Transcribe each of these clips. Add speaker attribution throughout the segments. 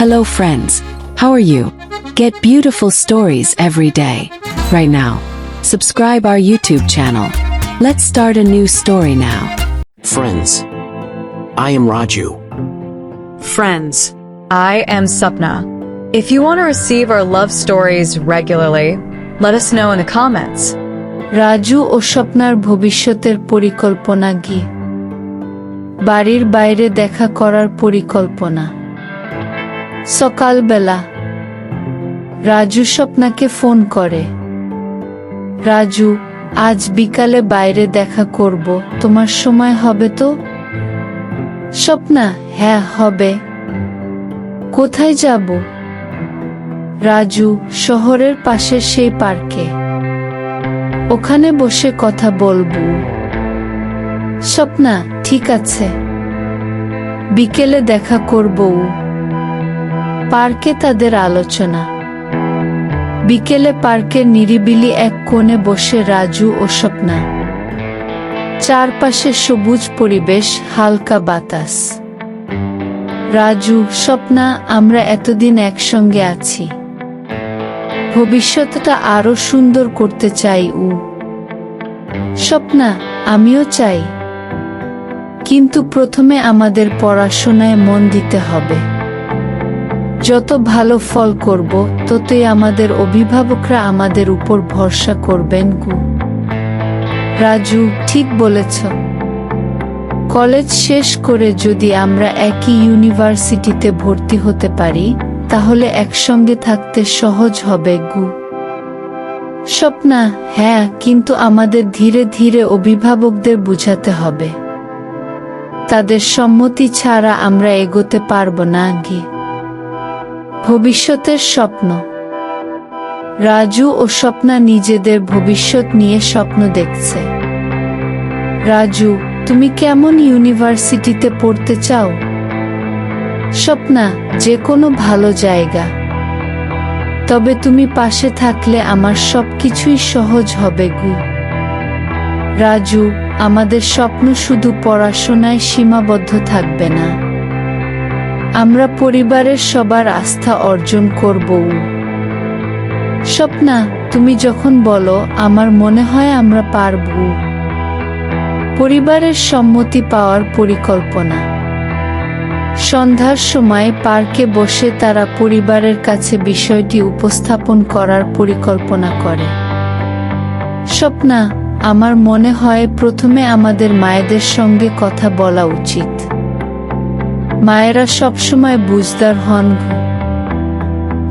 Speaker 1: Hello, friends. How are you? Get beautiful stories every day. Right now, subscribe our YouTube channel. Let's start a new story now.
Speaker 2: Friends. I am Raju.
Speaker 3: Friends, I am Sapna. If you want to receive our love stories regularly, let us know in the comments.
Speaker 4: Raju ও স্বপ্নার ভবিষ্যতের পরিকল্পনা কি বাড়ির বাইরে দেখা করার পরিকল্পনা সকালবেলা Raju স্বপ্নাকে phone করে। রাজু, আজ বিকালে বাইরে দেখা করব, তোমার সময় হবে তো? স্বপ্না হ্যাঁ হবে। কোথায় যাব? রাজু শহরের পাশে সেই পার্কে। ওখানে বসে কথা বলব। স্বপ্না, ঠিক আছে। বিকেলে দেখা করব পার্কে তাদের আলোচনা। বিকেলে পার্কের নিরিবিলি এক কোণে বসে রাজু ও স্বপ্না। চারপাশে সবুজ পরিবেশ, হালকা বাতাস। রাজু, স্বপ্না, আমরা এতদিন একসঙ্গে আছি। ভবিষ্যৎটা আরও সুন্দর করতে চাই উ। স্বপ্না, আমিও চাই। কিন্তু প্রথমে আমাদের পড়াশোনায় মন দিতে হবে। যত ভালো ফল করব, ততই আমাদের অভিভাবকরা আমাদের উপর ভরসা করবেন গু। রাজু, ঠিক বলেছ। কলেজ শেষ করে যদি আমরা একই ইউনিভার্সিটিতে ভর্তি হতে পারি, তাহলে একসঙ্গে থাকতে সহজ হবে গু। স্বপ্না হ্যাঁ কিন্তু আমাদের ধীরে ধীরে অভিভাবকদের বুঝাতে হবে। তাদের সম্মতি ছাড়া আমরা এগোতে পারব না গি ভবিষ্যতের স্বপ্ন। রাজু ও স্বপ্না নিজেদের ভবিষ্যৎ নিয়ে স্বপ্ন দেখছে। রাজু, তুমি কেমন ইউনিভার্সিটিতে পড়তে চাও? স্বপ্না যে কোনো ভালো জায়গা। তবে তুমি পাশে থাকলে আমার সবকিছুই সহজ হবে গু। রাজু, আমাদের স্বপ্ন শুধু পড়াশোনায় সীমাবদ্ধ থাকবে না। আমরা পরিবারের সবার আস্থা অর্জন করব। স্বপ্না, তুমি যখন বলো, আমার মনে হয় আমরা পারব। পরিবারের সম্মতি পাওয়ার পরিকল্পনা। সন্ধ্যার সময় পার্কে বসে তারা পরিবারের কাছে বিষয়টি উপস্থাপন করার পরিকল্পনা করে। স্বপ্না, আমার মনে হয় প্রথমে আমাদের মায়েদের সঙ্গে কথা বলা উচিত। মায়েরা সবসময় বুঝদার হন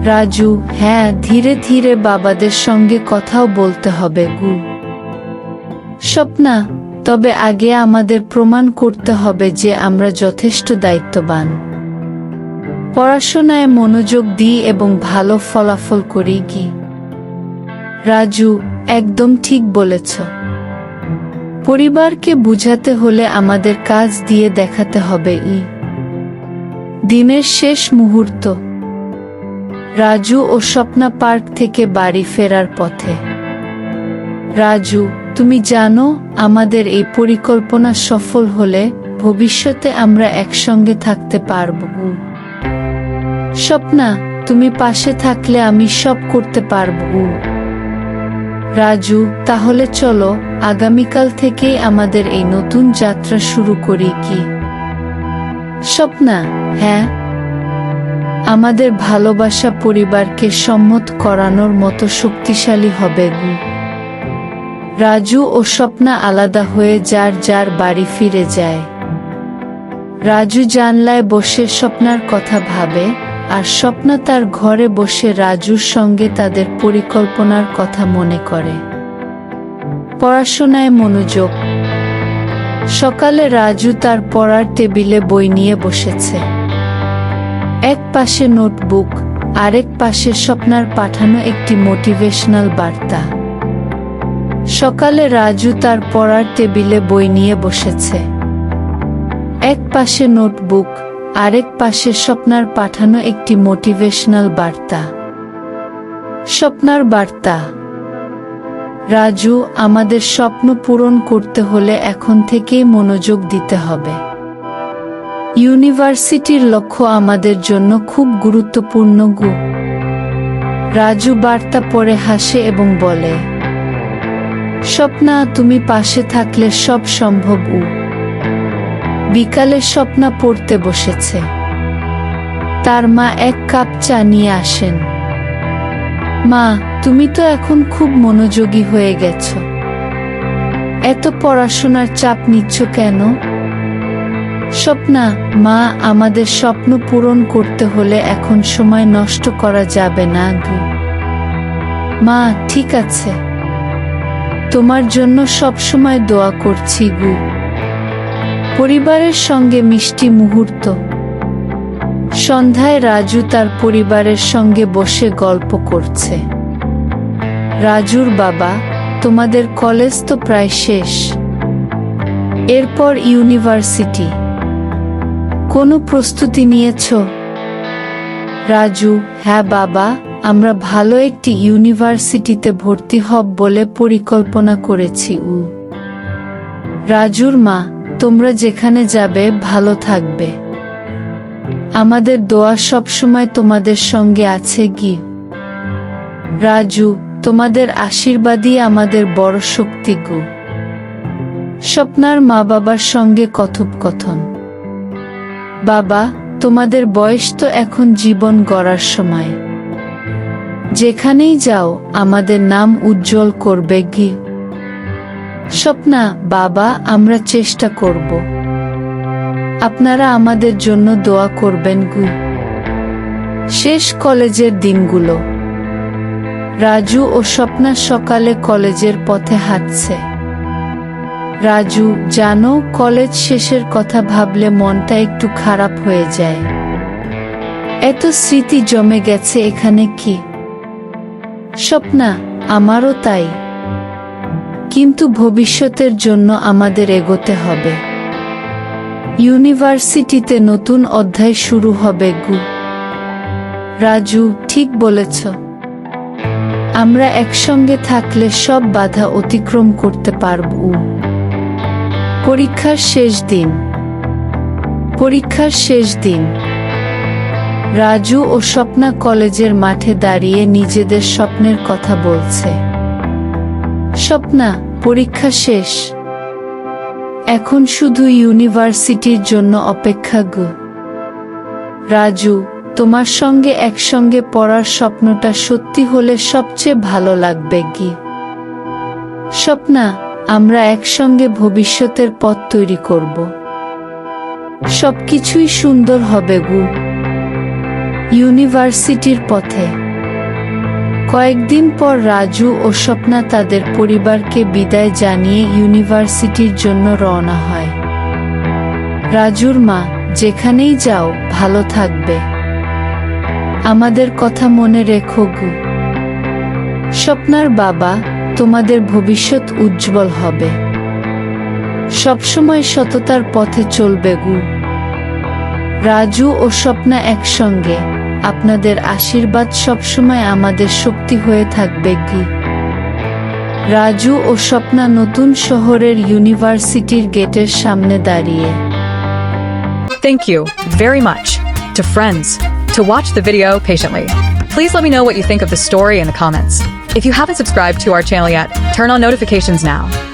Speaker 4: রাজু হ্যাঁ ধীরে ধীরে বাবাদের সঙ্গে কথাও বলতে হবে গু। স্বপ্না, তবে আগে আমাদের প্রমাণ করতে হবে যে আমরা যথেষ্ট দায়িত্ববান। পড়াশোনায় মনোযোগ দিই এবং ভালো ফলাফল করি কি? রাজু, একদম ঠিক বলেছ। পরিবারকে বুঝাতে হলে আমাদের কাজ দিয়ে দেখাতে হবে, ই। দিনের শেষ মুহূর্ত। রাজু ও স্বপ্না পার্ক থেকে বাড়ি ফেরার পথে। রাজু, তুমি জানো আমাদের এই পরিকল্পনা সফল হলে ভবিষ্যতে আমরা একসঙ্গে থাকতে পারব। স্বপ্না, তুমি পাশে থাকলে আমি সব করতে পারব। রাজু, তাহলে চলো আগামীকাল থেকেই আমাদের এই নতুন যাত্রা শুরু করি কি? স্বপ্না হ্যাঁ? আমাদের ভালোবাসা পরিবারকে সম্মত করানোর মতো শক্তিশালী হবে রাজু ও স্বপ্না আলাদা হয়ে যার যার বাড়ি ফিরে যায়। রাজু জানলায় বসে স্বপ্নার কথা ভাবে আর স্বপ্না তার ঘরে বসে রাজুর সঙ্গে তাদের পরিকল্পনার কথা মনে করে। পড়াশোনায় মনোযোগ সকালে রাজু তার পড়ার টেবিলে বই নিয়ে বসেছে। এক পাশে নোটবুক, আরেক পাশে স্বপ্নার পাঠানো একটি মোটিভেশনাল বার্তা। সকালে রাজু তার পড়ার টেবিলে বই নিয়ে বসেছে। এক পাশে নোটবুক, আরেক পাশে স্বপ্নার পাঠানো একটি মোটিভেশনাল বার্তা। স্বপ্নার বার্তা। রাজু, আমাদের স্বপ্ন পূরণ করতে হলে এখন থেকেই মনোযোগ দিতে হবে। ইউনিভার্সিটির লক্ষ্য আমাদের জন্য খুব গুরুত্বপূর্ণ গু। রাজু বার্তা পড়ে হাসে এবং বলে, স্বপ্না, তুমি পাশে থাকলে সব সম্ভব উ। বিকালে স্বপ্না পড়তে বসেছে। তার মা এক কাপ চা নিয়ে আসেন। মা তুমি তো এখন খুব মনোযোগী হয়ে গেছ। এত পড়াশোনার চাপ নিচ্ছ কেন? স্বপ্না, মা, আমাদের স্বপ্ন পূরণ করতে হলে এখন সময় নষ্ট করা যাবে না মা, ঠিক আছে। তোমার জন্য সব সময় দোয়া করছি, গু। পরিবারের সঙ্গে মিষ্টি মুহূর্ত। সন্ধ্যায় রাজু তার পরিবারের সঙ্গে বসে গল্প করছে। রাজুর বাবা, তোমাদের কলেজ তো প্রায় শেষ। এরপর ইউনিভার্সিটি কোনো প্রস্তুতি নিয়েছ? রাজু হ্যাঁ বাবা, আমরা ভালো একটি ইউনিভার্সিটিতে ভর্তি হব বলে পরিকল্পনা করেছি, উ। রাজুর মা, তোমরা যেখানে যাবে, ভালো থাকবে। আমাদের দোয়া সবসময় তোমাদের সঙ্গে আছে কি রাজু তোমাদের আশীর্বাদই আমাদের বড় শক্তি গো। স্বপ্নার মা বাবার সঙ্গে কথোপকথন। বাবা, তোমাদের বয়স তো এখন জীবন গড়ার সময়। যেখানেই যাও, আমাদের নাম উজ্জ্বল করবে গি। স্বপ্না, বাবা, আমরা চেষ্টা করব। আপনারা আমাদের জন্য দোয়া করবেন গু। শেষ কলেজের দিনগুলো। রাজু ও স্বপ্না সকালে কলেজের পথে হাঁটছে। রাজু, জানো, কলেজ শেষের কথা ভাবলে মনটা একটু খারাপ হয়ে যায়। এত স্মৃতি জমে গেছে এখানে কি? স্বপ্না, আমারও তাই। কিন্তু ভবিষ্যতের জন্য আমাদের এগোতে হবে। ইউনিভার্সিটিতে নতুন অধ্যায় শুরু হবে গু। রাজু, ঠিক বলেছ। আমরা একসঙ্গে থাকলে সব বাধা অতিক্রম করতে পারব। পরীক্ষার শেষ দিন। পরীক্ষার শেষ দিন। রাজু ও স্বপ্না কলেজের মাঠে দাঁড়িয়ে নিজেদের স্বপ্নের কথা বলছে। স্বপ্না, পরীক্ষা শেষ। এখন শুধু ইউনিভার্সিটির জন্য অপেক্ষা গো। রাজু তোমার সঙ্গে একসঙ্গে পড়ার স্বপ্নটা সত্যি হলে সবচেয়ে ভালো লাগবে কি স্বপ্না, আমরা একসঙ্গে ভবিষ্যতের পথ তৈরি করব। সবকিছুই সুন্দর হবে, গু। ইউনিভার্সিটির পথে। কয়েকদিন পর রাজু ও স্বপ্না তাদের পরিবারকে বিদায় জানিয়ে ইউনিভার্সিটির জন্য রওনা হয়। রাজুর মা, যেখানেই যাও, ভালো থাকবে। আমাদের কথা মনে রেখো গু। স্বপ্নার বাবা তোমাদের ভবিষ্যৎ উজ্জ্বল হবে। সবসময় সততার পথে চলবে গু। রাজু ও স্বপ্না একসঙ্গে, আপনাদের আশীর্বাদ সবসময় আমাদের শক্তি হয়ে থাকবে কি রাজু ও স্বপ্না নতুন শহরের ইউনিভার্সিটির গেটের সামনে দাঁড়িয়ে।
Speaker 3: Thank you very much to friends. To watch the video patiently. Please let me know what you think of the story in the comments. If you haven't subscribed to our channel yet, turn on notifications now